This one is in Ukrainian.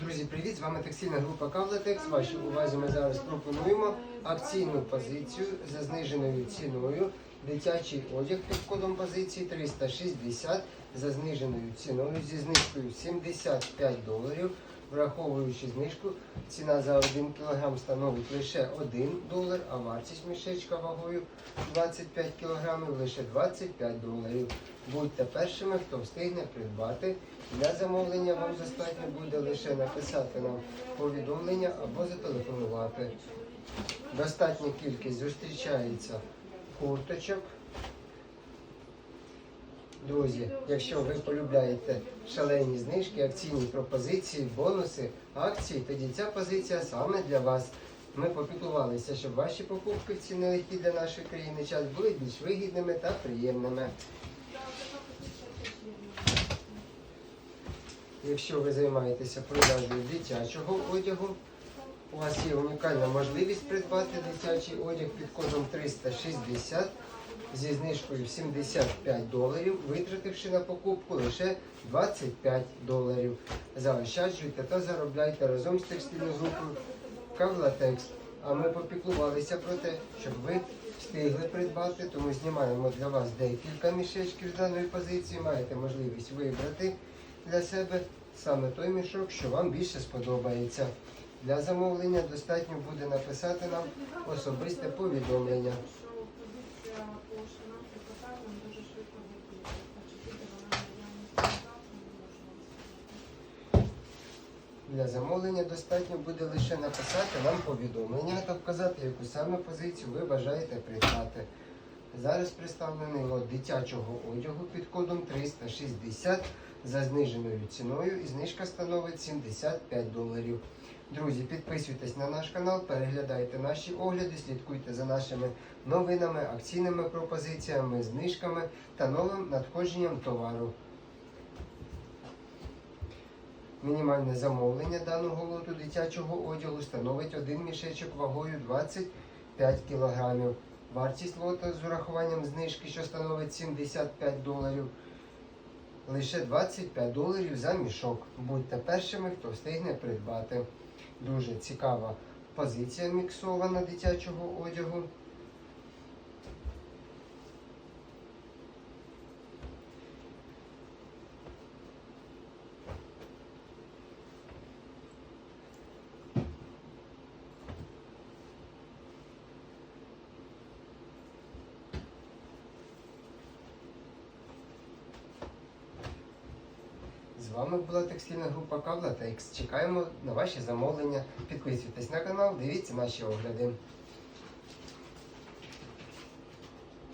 Друзі, привіт! З вами текстильна група Кавлатекс. Вашій увазі ми зараз пропонуємо акційну позицію за зниженою ціною. Дитячий одяг під кодом позиції 360 за зниженою ціною зі знижкою 75 доларів. Враховуючи знижку, ціна за 1 кг становить лише 1 долар, а вартість мішечка вагою 25 кг лише 25 доларів. Будьте першими, хто встигне придбати. Для замовлення вам достатньо буде лише написати нам повідомлення або зателефонувати. Достатня кількість зустрічається курточок. Друзі, якщо ви полюбляєте шалені знижки, акційні пропозиції, бонуси, акції, тоді ця позиція саме для вас. Ми попіклувалися, щоб ваші покупки в ці нелегкі для нашої країни час були більш вигідними та приємними. Якщо ви займаєтеся продажею дитячого одягу, у вас є унікальна можливість придбати дитячий одяг під кодом 360 зі знижкою 75 доларів, витративши на покупку лише 25 доларів. Заощаджуйте та заробляйте разом з текстильною групою Кавлатекс. А ми попіклувалися про те, щоб ви встигли придбати, тому знімаємо для вас декілька мішечків з даної позиції. Маєте можливість вибрати для себе саме той мішок, що вам більше сподобається. Для замовлення достатньо буде написати нам особисте повідомлення. Для замовлення достатньо буде лише написати нам повідомлення та вказати, яку саме позицію ви бажаєте придбати. Зараз представлений лот дитячого одягу під кодом 360 за зниженою ціною і знижка становить 75 доларів. Друзі, підписуйтесь на наш канал, переглядайте наші огляди, слідкуйте за нашими новинами, акційними пропозиціями, знижками та новим надходженням товару. Мінімальне замовлення даного лоту дитячого одягу становить один мішечок вагою 25 кг. Вартість лота з урахуванням знижки, що становить 75 доларів, лише 25 доларів за мішок. Будьте першими, хто встигне придбати. Дуже цікава позиція міксована дитячого одягу. З вами була текстильна група Кавла Текс. Чекаємо на ваші замовлення. Підписуйтесь на канал, дивіться наші огляди.